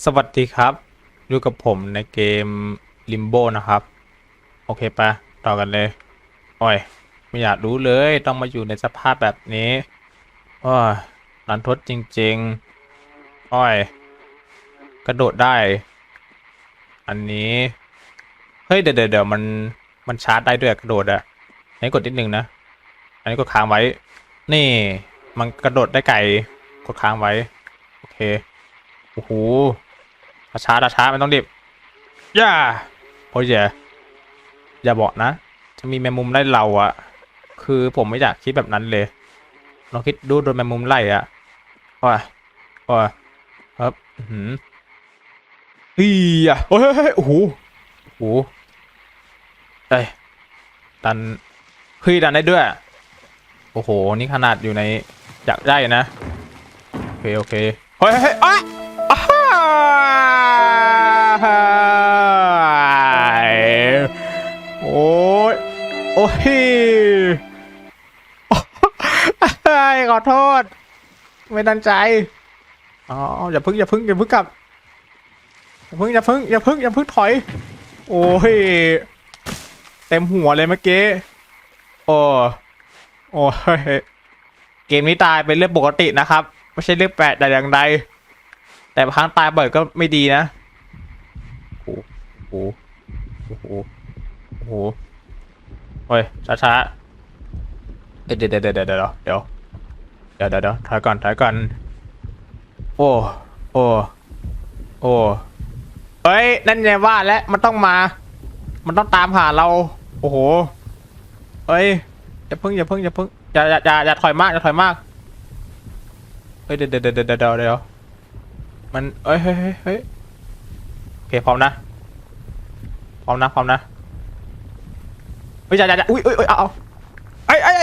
สวัสดีครับอยู่กับผมในเกม Limbo นะครับ โอเคปะต่อกันเลยโอ้ยไม่อยากรู้เลยต้องมาอยู่ในสภาพแบบนี้โอ้ยรันทดจริงๆโอ้ยกระโดดได้ อันนี้ เฮ้ย เดี๋ยวเดี๋ยวมันมันชาร์จได้ด้วยกระโดดอะอันนี้กดนิดนึงนะ อันนี้กดค้างไว้ นี่ มันกระโดดได้ไกลกดค้างไว้ โอเค โอ้โห ช้าๆช้าๆไม่ต้องรีบย่าโอ้ยอย่าอย่าบอกนะ จะมีแมงมุมไล่เราอะคือผมไม่อยากคิดแบบนั้นเลยลองคิดดูโดนแมงมุมไล่อะว้าว้าครับอื้อหืมฮียโอ้ยเฮ้ยเฮ้ยโอ้โหโอ้โหเอ้ยดันเฮ้ยดันได้ด้วย โอ้โห นี่ขนาดอยู่ในอยากได้นะ โอเค โอเค เฮ้ยเฮ้ย โอ้ยโอ้ยโอ้ยขอโทษ ไม่ตั้งใจอ๋ออย่าพึ่งอย่าพึ่งอย่าพึ่งกลับอย่าพึ่งอย่าพึ่งอย่าพึ่งอย่าพึ่งถอย โอ้ยเต็มหัวเลยเมื่อกี้โอ้โอ้ยเกมนี้ตายเป็นเรื่องปกตินะครับ ไม่ใช่เรื่องแปลกแต่อย่างใดแต่บางครั้งตายบ่อยก็ไม่ดีนะ หโอ้โหโอ้โหเฮ้ยช้าๆเดี๋ยวเดี๋ยวเดี๋ยวเดี๋ยวเดี๋ยวเดี๋ยวเดี๋ยวเดี๋ยวเดี๋ยวถอยก่อนถอยก่อนโอ้โอ้โอ้เฮ้ยนั่นไงว่าแล้วมันต้องมา มันต้องตามหาเรา โอ้โหเฮ้ยอย่าเพิ่งอย่าเพิ่งอย่าเพิ่งอย่าอย่าอย่าอย่าถอยมากอย่าถอยมากเฮ้ยเดี๋ยวเดี๋ยวเดี๋ยวเดี๋ยวเดี๋ยวเดี๋ยวมันเอ้ยเฮ้ยเฮ้ยเฮ้ยโอเคพร้อมนะ พร้อมนะพร้อมนะเฮ้ยอย่าอย่าอุ้ยอุ้ยอุ้ยเอาเอาไอ้ไอ้ไอ้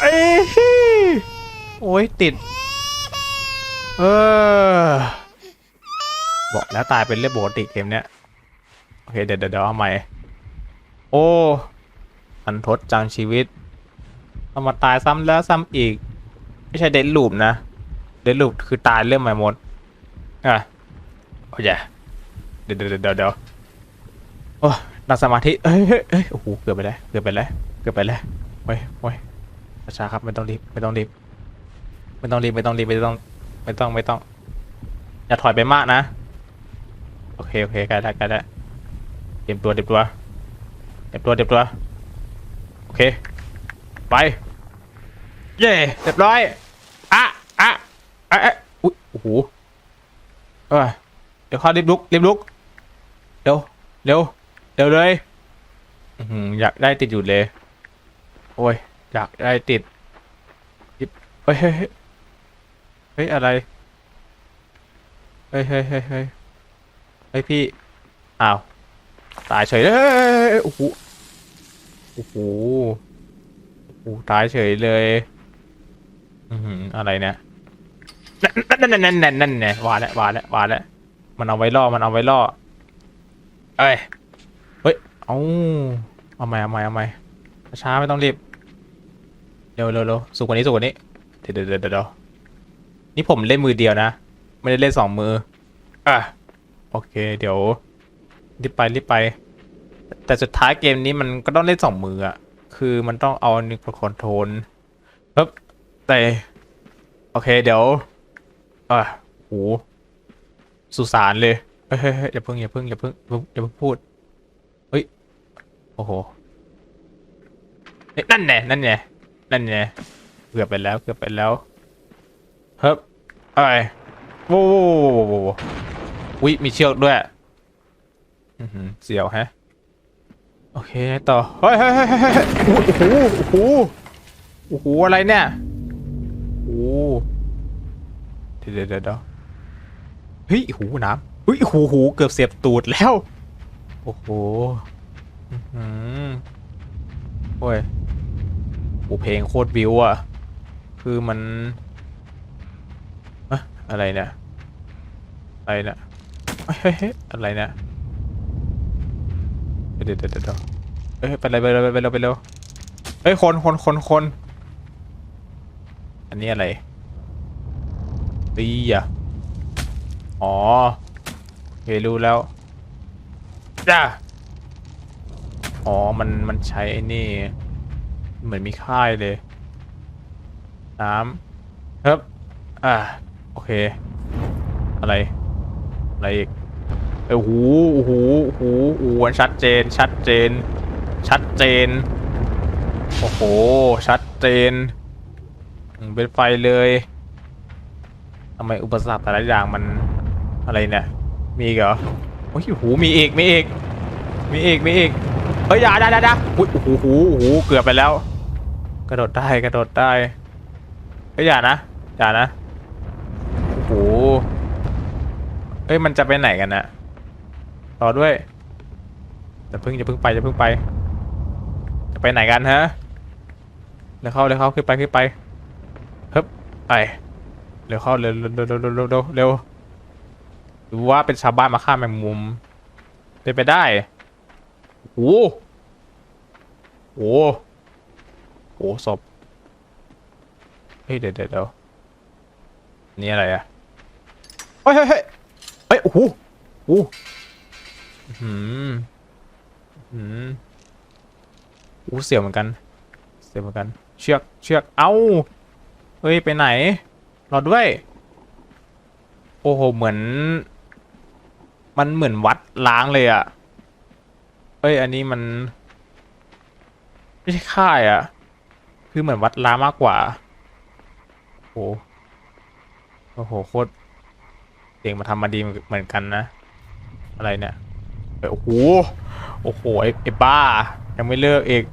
ไอ้โอ้ยติด เออ บอกแล้วตายเป็นเรื่องปกติเกมเนี้ย โอเค เดี๋ยวเดี๋ยวเดี๋ยวเอาใหม่ โอ้อันทดจังชีวิตเอามาตายซ้ำแล้วซ้ำอีก ไม่ใช่เดนลูปนะ เดนลูปคือตายเริ่มใหม่หมด อะ โอ้ยเดี๋ยวเดี๋ยวเดี๋ยวเดี๋ยว โอ้นั่งสมาธิเอ้ยเฮ้ยเอ้ยโอ้โหเกือบไปแล้วเกือบไปแล้วเกือบไปแล้วโอ้ยโอ้ยช้าครับไม่ต้องรีบไม่ต้องรีบไม่ต้องรีบไม่ต้องรีบไม่ต้องไม่ต้องไม่ต้อง อย่าถอยไปมากนะ โอเคโอเคใกล้แล้วใกล้แล้วเตรียมตัวเตรียมตัวเตรียมตัวเตรียมตัวโอเค ไป เย่เรียบร้อยอะอะอะอะอุ๊ยโอ้โหเออเดี๋ยวข้ารีบลุกรีบลุกเร็วเร็ว เร็วเลยอื้อหืออยากได้ติดอยู่เลย โอ้ย อยากได้ติดรีบเฮ้ยเฮ้ยเฮ้ยเฮ้ยอะไร เฮ้ยเฮ้ยเฮ้ยเฮ้ยเฮ้ยพี่อ้าวตายเฉยเลยเฮ้ยเฮ้ยเฮ้ยโอ้โหโอ้โหโอ้ตายเฉยเลยอือหืออะไรเนี่ยนั่นนั่นนั่นนั่นนั่นเนี่ยว่าแล้วว่าแล้วว่าแล้วมันเอาไว้ล่อมันเอาไว้ล่อเอ้ย เฮ้เอาเอาใหม่เอาใหม่เอาใหม่ช้าไม่ต้องรีบ เร็วเร็วเร็วสูงกว่านี้สูงกว่านี้เดี๋ยวเดี๋ยวเดี๋ยวเดี๋ยวนี่ผมเล่นมือเดียวนะ ไม่ได้เล่นสองมือ อะ โอเค เดี๋ยว รีบไปรีบไป แต่สุดท้ายเกมนี้มันก็ต้องเล่นสองมืออะคือมันต้องเอานิคอนโทรลปึ๊บแต่ โอเค เดี๋ยวอะโหสุสานเลยเฮ้ยเฮ้ยเฮ้ยอย่าเพิ่งอย่าเพิ่งอย่าเพิ่งอย่าเพิ่งพูด เฮ้ย อ้โหนั่นแน่นั่นแน่นั่นแน่เกือบไปแล้วเกือบไปแล้วเฮ้ยอะไรโว้โว้โว้วโว้วโว้วอุ้ยมีเชือกด้วยอืเสียวแฮะโอเคต่อเฮ้ยเฮ้ยเฮ้ยเฮ้ยเฮ้ยโอ้โหโอ้โหโอ้โหอะไรเนี่ยโอ้โหเดี๋ยวเดี๋ยวเดี๋ยวเฮ้ยโอ้โหน้ำเฮ้ยโอ้โหโหเกือบเสียบตูดแล้ว โอ้โห อือโอ้ยอ้เพลงโคตรวิวอะคือมันอะอะไรเนี่ยอะไรเนี่ยเฮ้ยเฮ้ยอะไรเนี่ยเดี๋ยวเดี๋ยวเดี๋ยวเดี๋ยวเอ้ยไปเลยไปเลยไปเลยไปเร็วเอ้ยคนคนคนคนอันนี้อะไรตีอะอ๋อโอเครู้แล้วจ้า อ๋อ มัน มันใช้ไอ้นี่ เหมือนมีค่ายเลย น้ำเฮ้บอ่า โอเค อะไร อะไรอีกเอ้ยโอ้โหโอ้โหโอ้โหโอ้โหชัดเจน ชัดเจน ชัดเจน โอ้โห ชัดเจน เป็นไฟเลยทำไมอุปสรรคแต่ละอย่างมันอะไรเนี่ย มีเหรอ โอ้ยโอ้โหมีอีก มีอีก มีอีก มีอีก เฮ้ยอย่าได้ได้ได้อุ้ยโอ้โหโอ้โหเกือบไปแล้ว กระโดดได้กระโดดได้เฮ้ยอย่านะอย่านะโอ้โหเอ้ยมันจะไปไหนกันนะต่อด้วยจะพึ่งจะพึ่งไปจะพึ่งไป จะไปไหนกันฮะเดี๋ยวเข้าเดี๋ยวเข้าขึ้นไปขึ้นไปเฮ้ยไปเร็วเข้าเร็วเร็วเร็วเร็วเร็วเร็วว่าเป็นชาวบ้านมาฆ่าแมงมุมเป็นไปได้ โอ้โหโอ้โหโอ้โหศพเฮ้ยเดี๋ยวเดี๋ยวเดี๋ยวนี่อะไรอะเฮ้ยเฮ้ยเฮ้ยเฮ้ยโอ้โหโอ้โหอื้อหืมหืมโอ้เสียวเหมือนกัน เสียวเหมือนกัน เชือก เชือก เอ้า เฮ้ย ไปไหน รอด้วย โอ้โห เหมือน มันเหมือนวัดล้างเลยอะ เอ้ย อันนี้มัน ไม่ใช่ค่ายอะคือเหมือนวัดล้ามากกว่า โอ้โหโอ้โหโคตรเก่งมาทำมาดีเหมือนกันนะ อะไรเนี่ยโอ้โหโอ้โหไอ้ไอ้บ้า ยังไม่เลิกอีก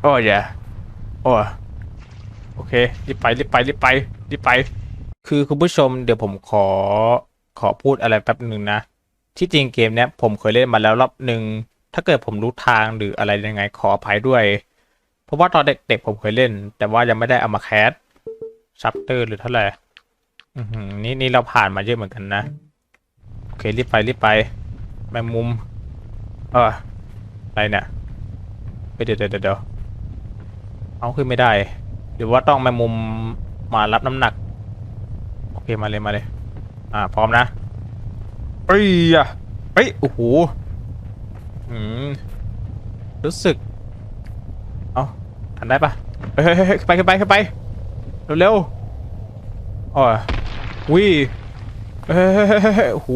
โอ้ยอย่าโอ้โอเครีบไปรีบไปรีบไปรีบไป คือคุณผู้ชมเดี๋ยวผมขอขอพูดอะไรแป๊บหนึ่งนะ ที่จริงเกมเนี้ยผมเคยเล่นมาแล้วรอบหนึ่ง ถ้าเกิดผมรู้ทางหรืออะไรยังไงขออภัยด้วย เพราะว่าตอนเด็กๆผมเคยเล่น แต่ว่ายังไม่ได้เอามาแคสชัปเตอร์หรือเท่าไหร่นี่นี่เราผ่านมาเยอะเหมือนกันนะ โอเครีบไปรีบไป แมงมุม เอออะไรเนี่ยเฮ้ยเดี๋ยวเดี๋ยวเดี๋ยวเอาขึ้นไม่ได้หรือว่าต้องแมงมุมมารับน้ำหนัก โอเคมาเลยมาเลย อ่า พร้อมนะเอ้ยอะเฮ้ยโอ้โห รู้สึก เอาทันได้ปะเฮ้ยเฮ้ยเฮ้ยขึ้นไปขึ้นไปขึ้นไป เร็วๆอ๋อวิเฮ้ยเฮ้ยเฮ้ยเฮ้ยเฮ้ยโอ้โห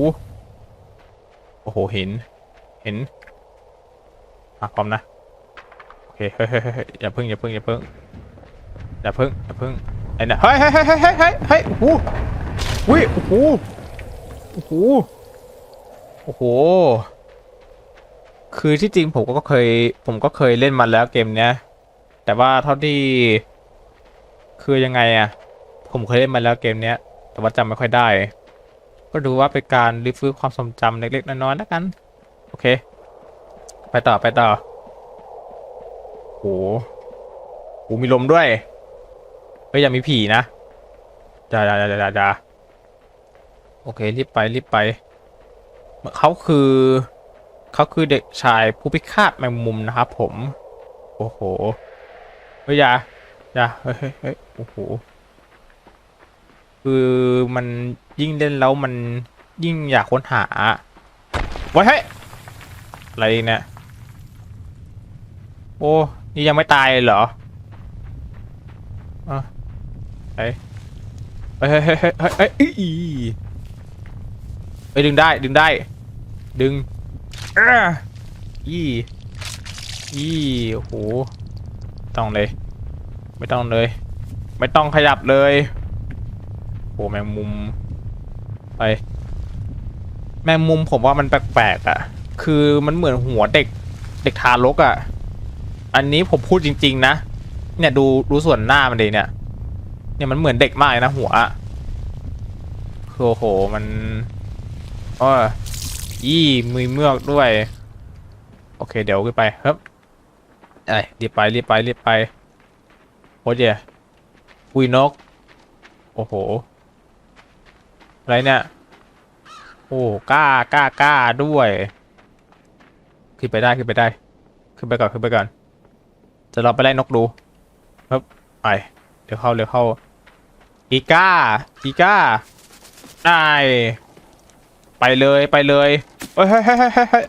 โอ้โห เห็น เห็นอะพร้อมนะ โอเค เฮ้ยเฮ้ยเฮ้ยเฮ้ยอย่าเพิ่งอย่าเพิ่งอย่าเพิ่งอย่าเพิ่งอย่าเพิ่งไอ้เนี่ยเฮ้ยเฮ้ยเฮ้ยเฮ้ยเฮ้ยเฮ้ยเฮ้ยโอ้โหวิโอ้โหโอ้โหโอ้โห คือที่จริงผมก็เคย ผมก็เคยเล่นมาแล้วเกมเนี้ย แต่ว่าเท่าที่ คือยังไงอะผมเคยเล่นมาแล้วเกมเนี้ย แต่ว่าจำไม่ค่อยได้ ก็ดูว่าเป็นการรีฟื้นความทรงจำเล็กๆน้อยๆแล้วกัน โอเค ไปต่อไปต่อโหโหมีลมด้วยเฮ้ยอย่ามีผีนะจ้าจ้าจ้าจ้าจ้าโอเครีบไปรีบไปเขาคือ เขาคือเด็กชายผู้พิฆาตแมงมุมนะครับผม โอ้โหเฮ้ยอย่าอย่าเฮ้ยเฮ้ยโอ้โหคือมันยิ่งเล่นแล้วมันยิ่งอยากค้นหาไว้เฮ้ยอะไรเนี่ยโอ้นี่ยังไม่ตายเลยเหรออะเฮ้ยเฮ้ยเฮ้ยเฮ้ยเฮ้ยเฮ้ยดึงได้ดึงได้ ดึง อ่าอีอีโอ้โหไม่ต้องเลย ไม่ต้องเลย ไม่ต้องขยับเลยโอ้แมงมุมไปแมงมุมผมว่ามันแปลกๆอะ คือมันเหมือนหัวเด็กเด็กทารกอะ อันนี้ผมพูดจริง ๆ นะ เนี่ยดูดูส่วนหน้ามันดีเนี่ย เนี่ยมันเหมือนเด็กมากเลยนะหัวอะคือโอ้โหมันอ้อ ยี่มือเมือกด้วย โอเค เดี๋ยวขึ้นไปเฮ้ยไอ้รีบไปรีบไปรีบไปโอ้ยเดี๋ยวอุยนก โอ้โห อะไรเนี่ย โอ้กล้ากล้ากล้าด้วย ขึ้นไปได้ขึ้นไปได้ ขึ้นไปก่อนขึ้นไปก่อน จะเราไปไล่นกดูครับไปเดี๋ยวเข้าเดี๋ยวเข้าอีก้าอีก้าได้ ไปเลยไปเลยเฮ้ยเฮ้ยเฮ้ยเฮ้ยเฮ้ยเฮ้ย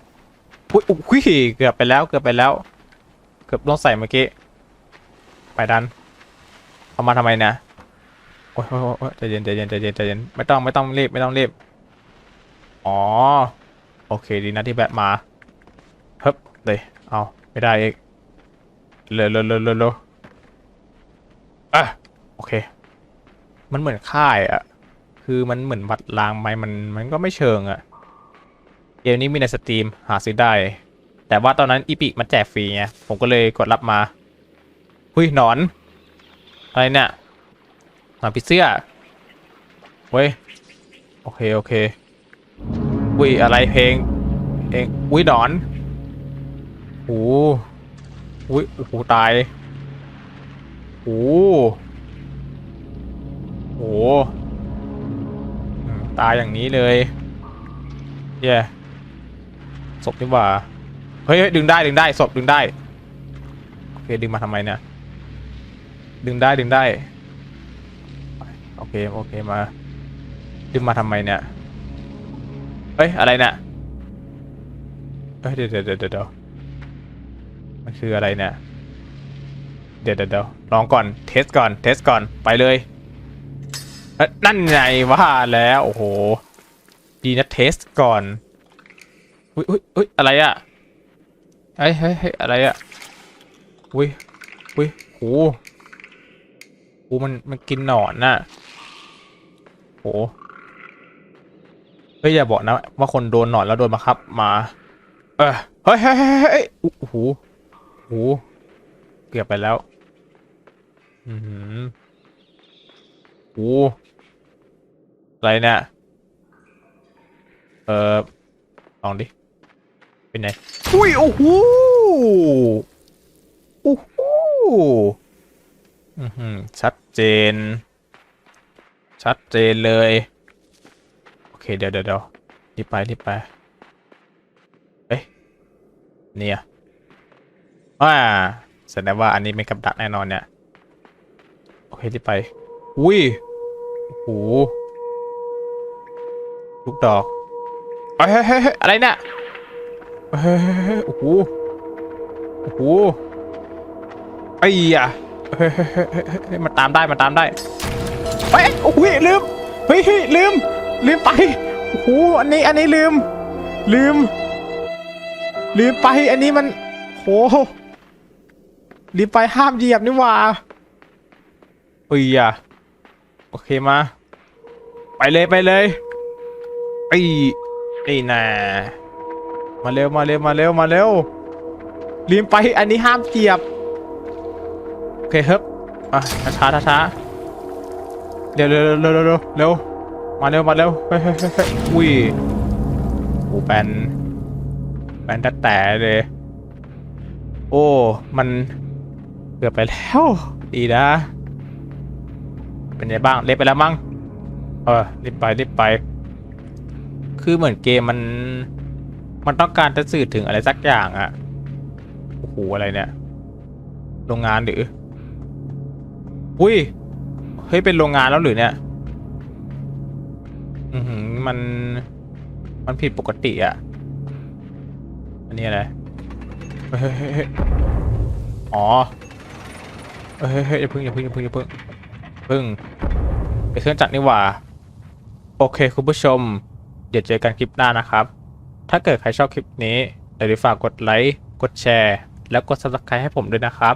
อุ้ยอุ้ยเกือบไปแล้วเกือบไปแล้ว เกือบต้องใส่เมื่อกี้ ไปดันเอามาทำไมนี่ยโอ้ยโอ้ยโอ้ยใจเย็นใจเย็นใจเย็นใจเย็นไม่ต้องไม่ต้องรีบไม่ต้องรีบอ๋อโอเคดีนะที่แบตมาเฮ้ยเลยเอาไม่ได้อีกเร็วเร็วเร็วเร็วเร็วอะโอเค มันเหมือนค่ายอะ คือมันเหมือนวัดรางไหมมันมันก็ไม่เชิงอะเกมนี้มีในสตรีมหาซื้อได้ แต่ว่าตอนนั้นอีพิมันแจกฟรีไงผมก็เลยกดรับมาหุยหนอน อะไรเนี่ยหนอนพิเสื้อเว้ยโอเคโอเคอุ้ยอะไรเพลงเพลงอุ้ยหนอนโอ้อุ้ยโอ้โหตายโอ้โหอืม ตายอย่างนี้เลยเย่ศพนี่ว่าเฮ้ยดึงได้ดึงได้ศพดึงได้โอเคดึงมาทำไมเนี่ยดึงได้ดึงได้โอเคโอเคมาดึงมาทำไมเนี่ยเฮ้ยอะไรเนี่ยเฮ้ยเดี๋ยวเดี๋ยวเดี๋ยวเดี๋ยวมันคืออะไรเนี่ยเดี๋ยวเดี๋ยวเดี๋ยวลองก่อนเทสก่อนเทสก่อนไปเลย เอ้ยนั่นไงว่าแล้วโอ้โหดีนะเทสก่อนอุ้ยอุ้ยอุ้ยอะไรอะเฮ้ยเฮ้ยเฮ้ยอะไรอะอุ้ยอุ้ยโหโหมันมันกินหนอนน่ะโหเฮ้ยอย่าบอกนะว่าคนโดนหนอนแล้วโดนมาครับมา เออเฮ้ยเฮ้ยเฮ้ยเฮ้ยโอ้โหโอ้โหเกือบไปแล้ว อือหือ โอ้อะไรเนี่ยเออลองดิ เป็นไงอุ้ย โอ้โหโอ้โหอือหือชัดเจน ชัดเจนเลย โอเค เดี๋ยวเดี๋ยวเดี๋ยวรีบไปรีบไปเอ๊ะเนี่ยว่าแสดงว่าอันนี้ไม่กับดักแน่นอนเนี่ย โอเครีบไป อุ้ย โอ้โหลูกดอกเฮ้ยเฮ้ยเฮ้ยเฮ้ยอะไรเนี่ยเฮ้ยเฮ้ยเฮ้ยโอ้โหโอ้โหไอ้ยะเฮ้ยเฮ้ยเฮ้ยเฮ้ยเฮ้ยมันตามได้มันตามได้เฮ้ยโอ้โหลืมเฮ้ยเฮ้ยลืม ลืมไปโอ้โหอันนี้อันนี้ลืม ลืม ลืมไปอันนี้มันโหลืมไปห้ามเหยียบนี่หว่าเอ้ยอะ โอเคมา ไปเลยไปเลยไอ้ไอ้น่ามาเร็วมาเร็วมาเร็วมาเร็วลืมไปอันนี้ห้ามเหยียบ โอเคครับอะช้าช้าช้าเร็วเร็วเร็วเร็วเร็วเร็วมาเร็วมาเร็วเฮ้ยเฮ้ยเฮ้ยอุ้ยโอ้แปนแปนแต่แต่เลย โอ้ มันเกือบไปแล้ว ดีนะ เป็นไงบ้างเล็บไปแล้วมั้งเออรีบไปรีบไป คือเหมือนเกมมัน มันต้องการจะสื่อถึงอะไรสักอย่างอะโอ้โหอะไรเนี่ย โรงงานหรืออุ้ยเฮ้ยเป็นโรงงานแล้วหรือเนี่ย อือหือมันมันผิดปกติอะอันนี้อะไรเฮ้ยเฮ้ยอ๋อเฮ้ยเฮ้ยอย่าเพึ่งอย่าเพึ่งอย่าเพึ่งอย่าเพึ่ง พึ่งไปเครื่องจักรนี่หว่า โอเคคุณผู้ชม เดี๋ยวเจอกันคลิปหน้านะครับ ถ้าเกิดใครชอบคลิปนี้อย่าลืมฝากกดไลค์ กดแชร์ แล้วกด subscribe ให้ผมด้วยนะครับ